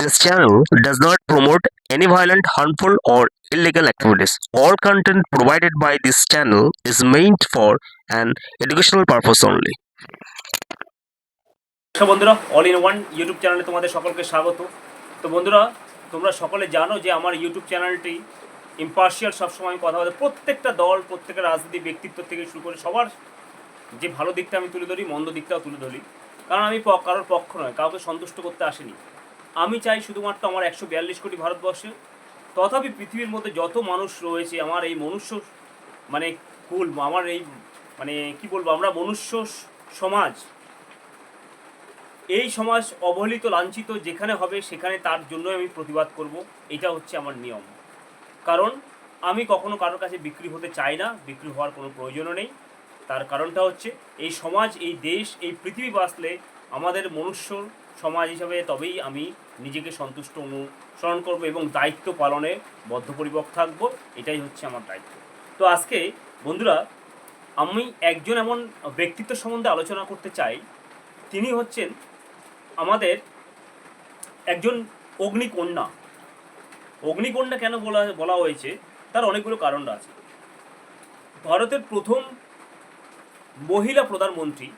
This channel does not promote any violent, harmful, or illegal activities. All content provided by this channel is meant for an educational purpose only. নমস্কার বন্ধুরা all in one YouTube চ্যানেলে তোমাদের সকলকে স্বাগত তো বন্ধুরা তোমরা সকলে জানো যে আমার ইউটিউব চ্যানেলটি ইম্পার্শিয়াল সবসময় আমি কথা বলে প্রত্যেকটা দল প্রত্যেকটা রাজনীতি ব্যক্তিত্ব থেকে শুরু করে সবার যে ভালো দিকটা আমি তুলে ধরি মন্দ দিকটাও তুলে ধরি কারণ আমি কারোর পক্ষ নয় কাউকে সন্তুষ্ট করতে আসিনি আমি চাই শুধুমাত্র আমার একশো বিয়াল্লিশ কোটি ভারতবর্ষে, তথাপি পৃথিবীর মধ্যে যত মানুষ রয়েছে, আমার এই মনুষ্য মানে কুল, আমার এই মানে কি বলব, আমরা মনুষ্য সমাজ, এই সমাজ অবহেলিত, লাঞ্ছিত যেখানে হবে, সেখানে তার জন্য আমি প্রতিবাদ করব, এটা হচ্ছে আমার নিয়ম। কারণ আমি কখনো কারোর কাছে বিক্রি হতে চাই না, বিক্রি হওয়ার কোনো প্রয়োজনও নেই। তার কারণটা হচ্ছে, এই সমাজ, এই দেশ, এই পৃথিবী বাঁচলে আমাদের মনুষ্য সমাজ হিসাবে তবেই আমি নিজেকে সন্তুষ্ট অনুসরণ করব এবং দায়িত্ব পালনে বদ্ধপরিবক থাকব, এটাই হচ্ছে আমার দায়িত্ব। তো আজকে বন্ধুরা, আমি একজন এমন ব্যক্তিত্ব সম্বন্ধে আলোচনা করতে চাই, তিনি হচ্ছেন আমাদের একজন অগ্নিকন্যা। অগ্নিকন্যা কেন বলা বলা হয়েছে? তার অনেকগুলো কারণ আছে। ভারতের প্রথম মহিলা প্রধানমন্ত্রী,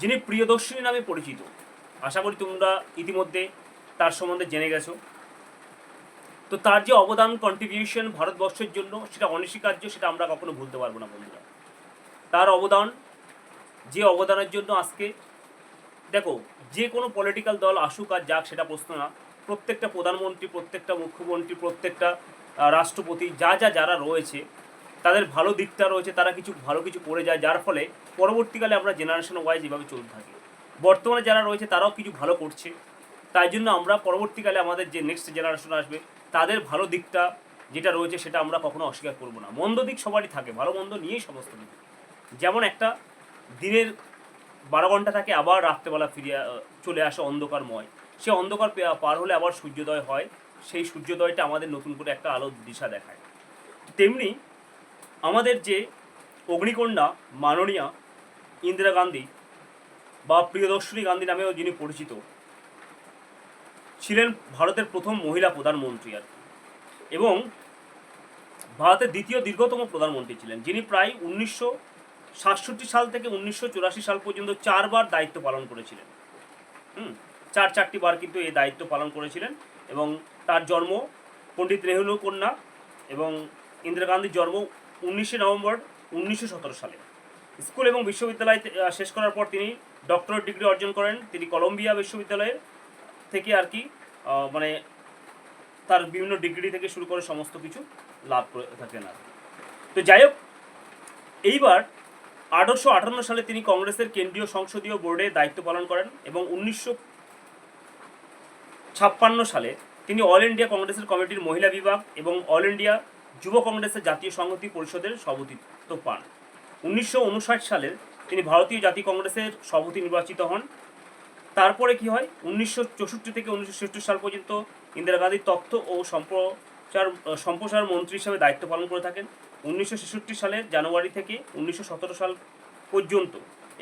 যিনি প্রিয়দর্শিনী নামে পরিচিত আশা করি তোমরা ইতিমধ্যে তার সম্বন্ধে জেনে গেছো। তো তার যে অবদান কন্ট্রিবিউশন ভারতবর্ষের জন্য, সেটা অনস্বীকার্য, সেটা আমরা কখনো ভুলতে পারব না বন্ধুরা। তার অবদান, যে অবদানের জন্য আজকে, দেখো, যে কোনো পলিটিক্যাল দল আসুক আর যাক, সেটা প্রশ্ন না। প্রত্যেকটা প্রধানমন্ত্রী, প্রত্যেকটা মুখ্যমন্ত্রী, প্রত্যেকটা রাষ্ট্রপতি, যা যা যারা রয়েছে, তাদের ভালো দিকটা রয়েছে, তারা কিছু, ভালো কিছু করে যায়, যার ফলে পরবর্তীকালে আমরা জেনারেশন ওয়াইজ এভাবে চলতে থাকি। বর্তমানে যারা রয়েছে তারাও কিছু ভালো করছে। তাই জন্য আমরা পরবর্তীকালে আমাদের যে নেক্সট জেনারেশন আসবে, তাদের ভালো দিকটা যেটা রয়েছে সেটা আমরা কখনো অস্বীকার করব না। মন্দ দিক সবারই থাকে, ভালো মন্দ নিয়েই সমস্ত কিছু যেমন একটা দিনের বারো ঘণ্টা থাকে, আবার রাত্রেবেলা ফিরে চলে আসে অন্ধকারময়। সে অন্ধকার পার হলে আবার সূর্যোদয় হয়, সেই সূর্যোদয়টা আমাদের নতুন করে একটা আলোর দিশা দেখায়। তেমনি আমাদের যে অগ্নিকন্যা মাননীয়া ইন্দিরা গান্ধী বা প্রিয়দর্শিনী গান্ধী নামেও যিনি পরিচিত, ছিলেন ভারতের প্রথম মহিলা প্রধানমন্ত্রী আর এবং ভারতের দ্বিতীয় দীর্ঘতম প্রধানমন্ত্রী ছিলেন, যিনি প্রায় উনিশশো সাতষট্টি সাল থেকে উনিশশো চুরাশি সাল পর্যন্ত চারবার দায়িত্ব পালন করেছিলেন। হুম, চার চারটি বার কিন্তু এই দায়িত্ব পালন করেছিলেন এবং তার জন্ম পণ্ডিত নেহরু কন্যা এবং ইন্দিরা গান্ধীর জন্ম উনিশে নভেম্বর উনিশশো সতেরো সালে। স্কুল এবং বিশ্ববিদ্যালয় শেষ করার পর তিনি ডক্টরেট ডিগ্রি অর্জন করেন। তিনি কলম্বিয়া বিশ্ববিদ্যালয়ের থেকে আর কি মানে তার বিভিন্ন ডিগ্রি থেকে শুরু করে সমস্ত কিছু লাভ করে থাকেন আর তো যাই হোক, এইবার আঠারোশো আটান্ন সালে তিনি কংগ্রেসের কেন্দ্রীয় সংসদীয় বোর্ডে দায়িত্ব পালন করেন এবং উনিশশো ছাপ্পান্ন সালে তিনি অল ইন্ডিয়া কংগ্রেসের কমিটির মহিলা বিভাগ এবং অল ইন্ডিয়া যুব কংগ্রেসের জাতীয় সংহতি পরিষদের সভাপতিত্ব পান। উনিশশো উনষাট সালে তিনি ভারতীয় জাতীয় কংগ্রেসের সভাপতি নির্বাচিত হন। তারপরে কি হয়? উনিশশো চৌষট্টি থেকে উনিশশো ছেষট্টি সাল পর্যন্ত ইন্দিরা গান্ধী তথ্য ও সম্প্রচার সম্প্রসার মন্ত্রী হিসাবে দায়িত্ব পালন করে থাকেন। উনিশশো ছেষট্টি সালের জানুয়ারি থেকে উনিশশো সতেরো সাল পর্যন্ত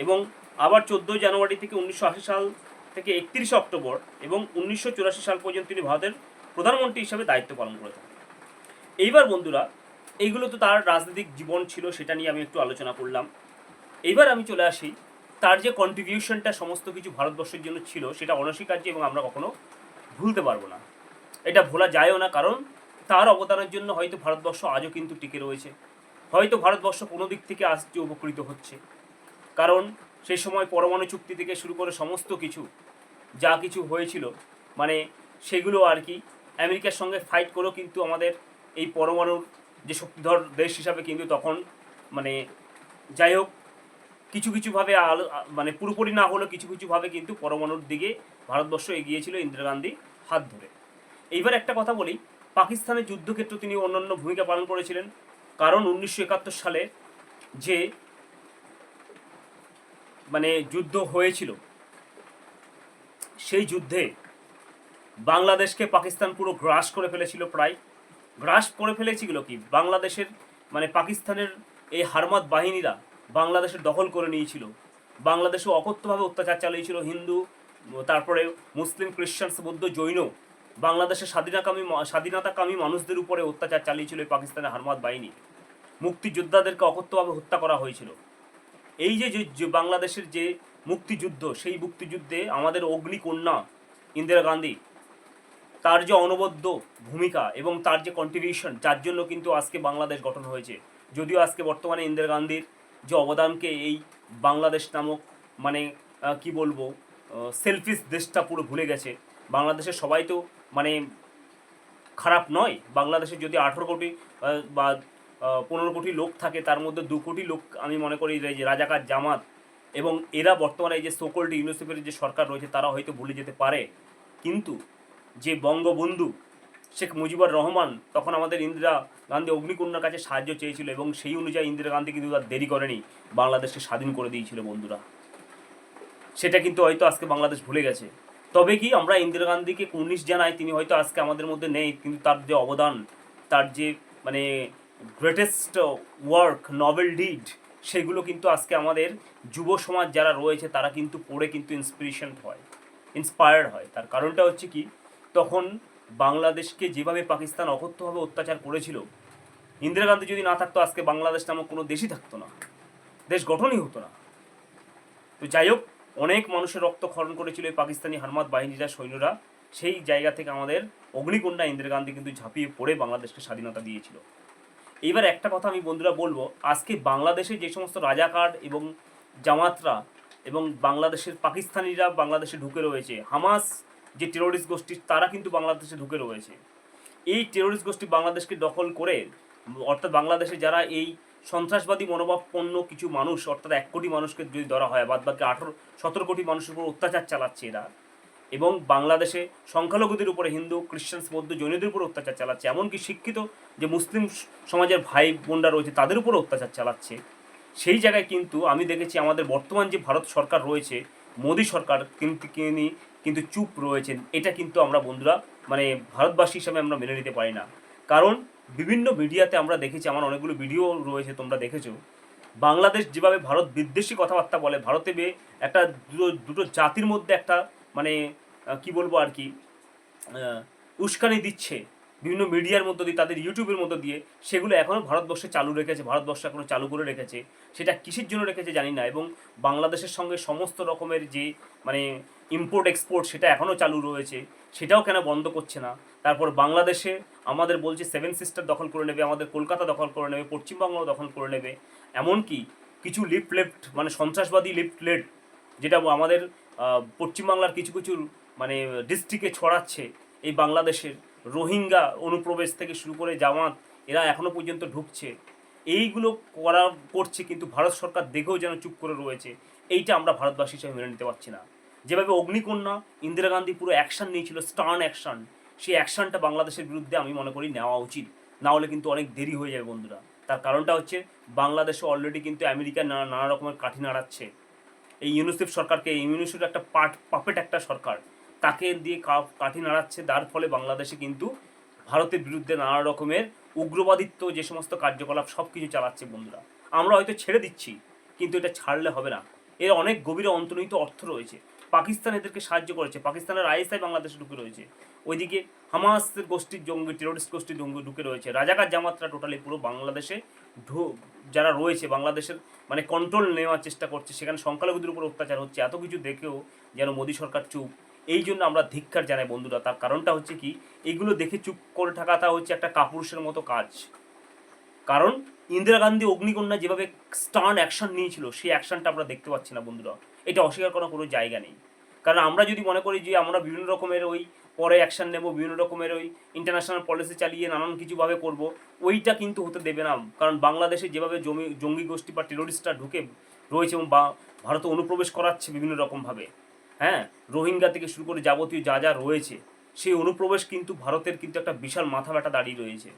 এবং আবার চোদ্দোই জানুয়ারি থেকে উনিশশো আশি সাল থেকে একত্রিশে অক্টোবর এবং উনিশশো চুরাশি সাল পর্যন্ত তিনি ভারতের প্রধানমন্ত্রী হিসাবে দায়িত্ব পালন করে থাকেন। এইবার বন্ধুরা, এইগুলো তো তার রাজনৈতিক জীবন ছিল, সেটা নিয়ে আমি একটু আলোচনা করলাম। এইবার আমি চলে আসি, তার যে কন্ট্রিবিউশনটা সমস্ত কিছু ভারতবর্ষের জন্য ছিল সেটা অনস্বীকার্য এবং আমরা কখনো ভুলতে পারব না। এটা ভোলা যায়ও না, কারণ তার অবদানের জন্য হয়তো ভারতবর্ষ আজও কিন্তু টিকে রয়েছে। হয়তো ভারতবর্ষ কোনো দিক থেকে আজ যে উপকৃত হচ্ছে। কারণ সেই সময় পরমাণু চুক্তি থেকে শুরু করে সমস্ত কিছু, যা কিছু হয়েছিল মানে সেগুলো আর কি, আমেরিকার সঙ্গে ফাইট করেও কিন্তু আমাদের এই পরমাণুর যে শক্তিধর দেশ হিসাবে কিন্তু তখন মানে যাই হোক কিছু কিছুভাবে আলো মানে পুরোপুরি না হলেও কিছু কিছুভাবে কিন্তু পরমাণুর দিকে ভারতবর্ষ এগিয়েছিল ইন্দিরা গান্ধী হাত ধরে। এইবার একটা কথা বলি, পাকিস্তানের যুদ্ধক্ষেত্রে তিনি অন্যান্য ভূমিকা পালন করেছিলেন। কারণ উনিশশো একাত্তর সালে যে মানে যুদ্ধ হয়েছিল, সেই যুদ্ধে বাংলাদেশকে পাকিস্তান পুরো গ্রাস করে ফেলেছিল প্রায়। গ্রাস করে ফেলেছিল কি বাংলাদেশের মানে পাকিস্তানের এই হারমাত বাহিনীরা বাংলাদেশের দখল করে নিয়েছিল। বাংলাদেশে অকথ্যভাবে অত্যাচার চালিয়েছিল হিন্দু, তারপরে মুসলিম খ্রিস্টান বৌদ্ধ, জৈন। বাংলাদেশের স্বাধীনতাকামী স্বাধীনতাকামী মানুষদের উপরে অত্যাচার চালিয়েছিল এই পাকিস্তানের হারমাদ বাহিনী। মুক্তিযোদ্ধাদেরকে অকথ্যভাবে হত্যা করা হয়েছিল। এই যে বাংলাদেশের যে মুক্তিযুদ্ধ, সেই মুক্তিযুদ্ধে আমাদের অগ্নিকন্যা ইন্দিরা গান্ধী, তার যে অনবদ্য ভূমিকা এবং তার যে কন্ট্রিবিউশন যার জন্য কিন্তু আজকে বাংলাদেশ গঠন হয়েছে। যদিও আজকে বর্তমানে ইন্দিরা গান্ধীর যে অবদানকে এই বাংলাদেশ নামক মানে কি বলব সেলফিস দেশটা পুরো ভুলে গেছে। বাংলাদেশের সবাই তো মানে খারাপ নয়। বাংলাদেশে যদি আঠেরো কোটি বা পনেরো কোটি লোক থাকে, তার মধ্যে দু কোটি লোক আমি মনে করি যে রাজাকার জামাত এবং এরা বর্তমানে এই যে সোকল্ড ইউনিসেফের যে সরকার রয়েছে, তারা হয়তো ভুলে যেতে পারে। কিন্তু যে বঙ্গবন্ধু শেখ মুজিবুর রহমান তখন আমাদের ইন্দিরা গান্ধী অগ্নিকন্যার কাছে সাহায্য চেয়েছিল এবং সেই অনুযায়ী ইন্দিরা গান্ধী কিন্তু আর দেরি করেনি বাংলাদেশকে স্বাধীন করে দিয়েছিল বন্ধুরা। সেটা কিন্তু হয়তো আজকে বাংলাদেশ ভুলে গেছে। তবে কি আমরা ইন্দিরা গান্ধীকে কুর্নিশ জানাই, তিনি হয়তো আজকে আমাদের মধ্যে নেই, কিন্তু তার যে অবদান, তার যে মানে গ্রেটেস্ট ওয়ার্ক নভেল ডিড সেগুলো কিন্তু আজকে আমাদের যুব সমাজ যারা রয়েছে, তারা কিন্তু পড়ে কিন্তু ইন্সপিরেশন হয় ইন্সপায়ার্ড হয়। তার কারণটা হচ্ছে কি, তখন বাংলাদেশকে যেভাবে পাকিস্তান অকথ্যভাবে অত্যাচার করেছিল, ইন্দিরা গান্ধী যদি না থাকতো, আজকে বাংলাদেশ নামক কোনো দেশই থাকতো না। দেশ গঠনই হতো না। তো যাই হোক, অনেক মানুষের রক্ত খরণ করেছিল এই পাকিস্তানি হারমাত বাহিনীরা, সৈন্যরা। সেই জায়গা থেকে আমাদের অগ্নিকন্যা ইন্দিরা গান্ধী কিন্তু ঝাঁপিয়ে পড়ে বাংলাদেশকে স্বাধীনতা দিয়েছিল। এইবার একটা কথা আমি বন্ধুরা বলব, আজকে বাংলাদেশে যে সমস্ত রাজাকার এবং জামাতরা এবং বাংলাদেশের পাকিস্তানিরা বাংলাদেশে ঢুকে রয়েছে, হামাস যে টেরোরিস্ট গোষ্ঠী, তারা কিন্তু বাংলাদেশে ঢুকে রয়েছে। এই টেরোরিস্ট গোষ্ঠী বাংলাদেশকে দখল করে, অর্থাৎ বাংলাদেশে যারা এই সন্ত্রাসবাদী মনোভাবপন্ন কিছু মানুষ, অর্থাৎ এক কোটি মানুষকে যদি ধরা হয়, বাদ বাকি আঠারো, সতেরো কোটি মানুষের উপর অত্যাচার চালাচ্ছে এরা। এবং বাংলাদেশে সংখ্যালঘুদের উপরে, হিন্দু খ্রিস্টানস বৌদ্ধ জৈনদের উপর অত্যাচার চালাচ্ছে। এমনকি শিক্ষিত যে মুসলিম সমাজের ভাই বোনরা রয়েছে, তাদের উপর অত্যাচার চালাচ্ছে। সেই জায়গায় কিন্তু আমি দেখেছি আমাদের বর্তমান যে ভারত সরকার রয়েছে, মোদী সরকার, কিন্তু তিনি কিন্তু চুপ রয়েছেন। এটা কিন্তু আমরা বন্ধুরা মানে ভারতবাসী হিসাবে আমরা মেনে নিতে পারি না। কারণ বিভিন্ন মিডিয়াতে আমরা দেখেছি, আমার অনেকগুলো ভিডিও রয়েছে, তোমরা দেখেছ। বাংলাদেশ যেভাবে ভারত বিদ্বেষী কথাবার্তা বলে, ভারতে একটা দুটো দুটো জাতির মধ্যে একটা মানে কি বলব আর কি উস্কানি দিচ্ছে। বিভিন্ন মিডিয়ার মধ্য দিয়ে, তাদের ইউটিউবের মধ্য দিয়ে সেগুলো এখনও ভারতবর্ষে চালু রেখেছে, ভারতবর্ষ এখনও চালু করে রেখেছে। সেটা কিসের জন্য রেখেছে জানি না এবং বাংলাদেশের সঙ্গে সমস্ত রকমের যে মানে ইম্পোর্ট এক্সপোর্ট সেটা এখনও চালু রয়েছে, সেটাও কেন বন্ধ করছে না? তারপর বাংলাদেশে আমাদের বলছে সেভেন সিস্টার দখল করে নেবে, আমাদের কলকাতা দখল করে নেবে পশ্চিমবঙ্গ দখল করে নেবে। এমনকি কিছু লিফট লেফট মানে সন্ত্রাসবাদী লিফট লেট যেটা আমাদের পশ্চিমবাংলার কিছু কিছু মানে ডিস্ট্রিক্টে ছড়াচ্ছে এই বাংলাদেশের রোহিঙ্গা অনুপ্রবেশ থেকে শুরু করে জামাত এরা এখনও পর্যন্ত ঢুকছে। এইগুলো করা করছে কিন্তু ভারত সরকার দেখেও যেন চুপ করে রয়েছে। এইটা আমরা ভারতবাসী হিসেবে মেনে নিতে পারছি না। যেভাবে অগ্নিকন্যা, ইন্দিরা গান্ধী পুরো অ্যাকশন নিয়েছিল স্টার্ন অ্যাকশন সেই অ্যাকশনটা বাংলাদেশের বিরুদ্ধে আমি মনে করি নেওয়া উচিত। না হলে কিন্তু অনেক দেরি হয়ে যাবে বন্ধুরা। তার কারণটা হচ্ছে, বাংলাদেশে অলরেডি কিন্তু আমেরিকা নানা নানা রকমের কাঠি নাড়াচ্ছে। এই ইউনিসেফ সরকারকে ইউনিসেফ একটা পাট পাপেট একটা সরকার। তাকে দিয়ে কাঠি নাড়াচ্ছে। তার ফলে বাংলাদেশে কিন্তু ভারতের বিরুদ্ধে নানা রকমের উগ্রবাদিত্ব, যে সমস্ত কার্যকলাপ সব কিছু চালাচ্ছে বন্ধুরা। আমরা হয়তো ছেড়ে দিচ্ছি, কিন্তু এটা ছাড়লে হবে না। এর অনেক গভীরে অন্তর্নিহিত অর্থ রয়েছে। পাকিস্তান এদেরকে সাহায্য করেছে। পাকিস্তানের আইএসআই বাংলাদেশে ঢুকে রয়েছে। ওইদিকে হামাসের গোষ্ঠীর জঙ্গি টেরোরিস্ট গোষ্ঠীর জঙ্গি ঢুকে রয়েছে। রাজাকার জামাতরা টোটালি পুরো বাংলাদেশে ঢু- যারা রয়েছে, বাংলাদেশের মানে কন্ট্রোল নেওয়ার চেষ্টা করছে, সেখানে সংখ্যালঘুদের উপর অত্যাচার হচ্ছে। এত কিছু দেখেও যেন মোদী সরকার চুপ। এই জন্য আমরা ধিক্কার জানাই বন্ধুরা। তার কারণটা হচ্ছে কি, এগুলো দেখে চুপ করে থাকাটা হচ্ছে একটা কাপুরুষের মতো কাজ। কারণ ইন্দিরা গান্ধী অগ্নিকন্যা যেভাবে স্টার্ন অ্যাকশন নিয়েছিল, সেই অ্যাকশনটা আমরা দেখতে পাচ্ছি না বন্ধুরা। এটা অস্বীকার করার কোনো জায়গা নেই। কারণ আমরা যদি মনে করি যে আমরা বিভিন্ন রকমের ওই পরে অ্যাকশন নেব, বিভিন্ন রকমের ওই ইন্টারন্যাশনাল পলিসি চালিয়ে নানান কিছুভাবে করব, ওইটা কিন্তু হতে দেবে না। কারণ বাংলাদেশে যেভাবে জমি, জঙ্গি গোষ্ঠী বা টেরোরিস্টরা ঢুকে রয়েছে এবং বা ভারতে অনুপ্রবেশ করাচ্ছে বিভিন্ন রকমভাবে। হ্যাঁ রোহিঙ্গা থেকে শুরু করে যাবতীয় যা যা রয়েছে, সেই অনুপ্রবেশ কিন্তু ভারতের কিন্তু একটা বিশাল মাথা ব্যথা দাঁড়িয়ে রয়েছে।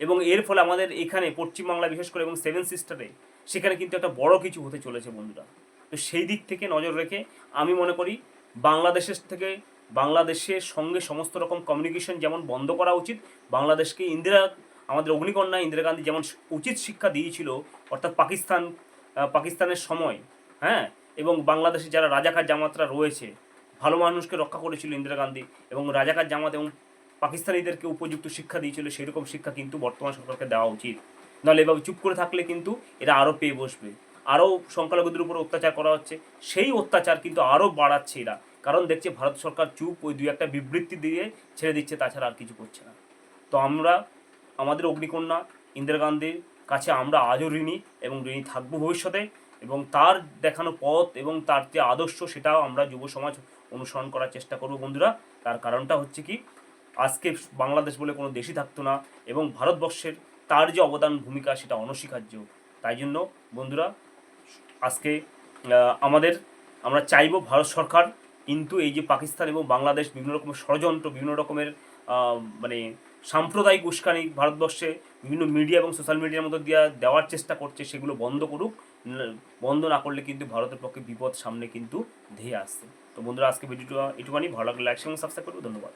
এবং এর ফলে আমাদের এখানে পশ্চিমবাংলা বিশেষ করে এবং সেভেন সিস্টারে সেখানে কিন্তু একটা বড় কিছু হতে চলেছে বন্ধুরা। তো সেই দিক থেকে নজর রেখে আমি মনে করি বাংলাদেশের থেকে বাংলাদেশের সঙ্গে সমস্ত রকম কমিউনিকেশন যেমন বন্ধ করা উচিত, বাংলাদেশকে ইন্দিরা, আমাদের অগ্নিকন্যা ইন্দিরা গান্ধী যেমন উচিত শিক্ষা দিয়েছিল, অর্থাৎ পাকিস্তান পাকিস্তানের সময় হ্যাঁ এবং বাংলাদেশে যারা রাজাকার জামাতরা রয়েছে, ভালো মানুষকে রক্ষা করেছিল ইন্দিরা গান্ধী এবং রাজাকার জামাত এবং পাকিস্তানিদেরকে উপযুক্ত শিক্ষা দিয়েছিল, সেরকম শিক্ষা কিন্তু বর্তমান সরকারকে দেওয়া উচিত। নাহলে এভাবে চুপ করে থাকলে কিন্তু এরা আরও পেয়ে বসবে। আরও সংখ্যালঘুদের উপর অত্যাচার করা হচ্ছে, সেই অত্যাচার কিন্তু আরও বাড়াচ্ছে এরা। কারণ দেখছে ভারত সরকার চুপ, ওই দুই একটা বিবৃতি দিয়ে ছেড়ে দিচ্ছে, তাছাড়া আর কিছু করছে না। তো আমরা, আমাদের অগ্নিকন্যা, ইন্দিরা গান্ধীর কাছে আমরা আজও ঋণী এবং ঋণী থাকব ভবিষ্যতে। এবং তার দেখানো পথ এবং তার যে আদর্শ, সেটাও আমরা যুব সমাজ অনুসরণ করার চেষ্টা করব বন্ধুরা। তার কারণটা হচ্ছে কি, আজকে বাংলাদেশ বলে কোনো দেশই থাকতো না এবং ভারতবর্ষের তার যে অবদান, ভূমিকা, সেটা অনস্বীকার্য। তাই জন্য বন্ধুরা, আজকে আমাদের, আমরা চাইব ভারত সরকার কিন্তু এই যে পাকিস্তান এবং বাংলাদেশ বিভিন্ন রকমের ষড়যন্ত্র, বিভিন্ন রকমের মানে সাম্প্রদায়িক উস্কানি ভারতবর্ষে বিভিন্ন মিডিয়া এবং সোশ্যাল মিডিয়ার মধ্যে দিয়ে দেওয়ার চেষ্টা করছে, সেগুলো বন্ধ করুক। বন্ধ না করলে কিন্তু ভারতের পক্ষে বিপদ সামনে কিন্তু ধেয়ে আসছে। তো বন্ধুরা, আজকে ভিডিওটা এটুখানি। ভালো লাগলে লাইক এবং সাবস্ক্রাইব করব। ধন্যবাদ।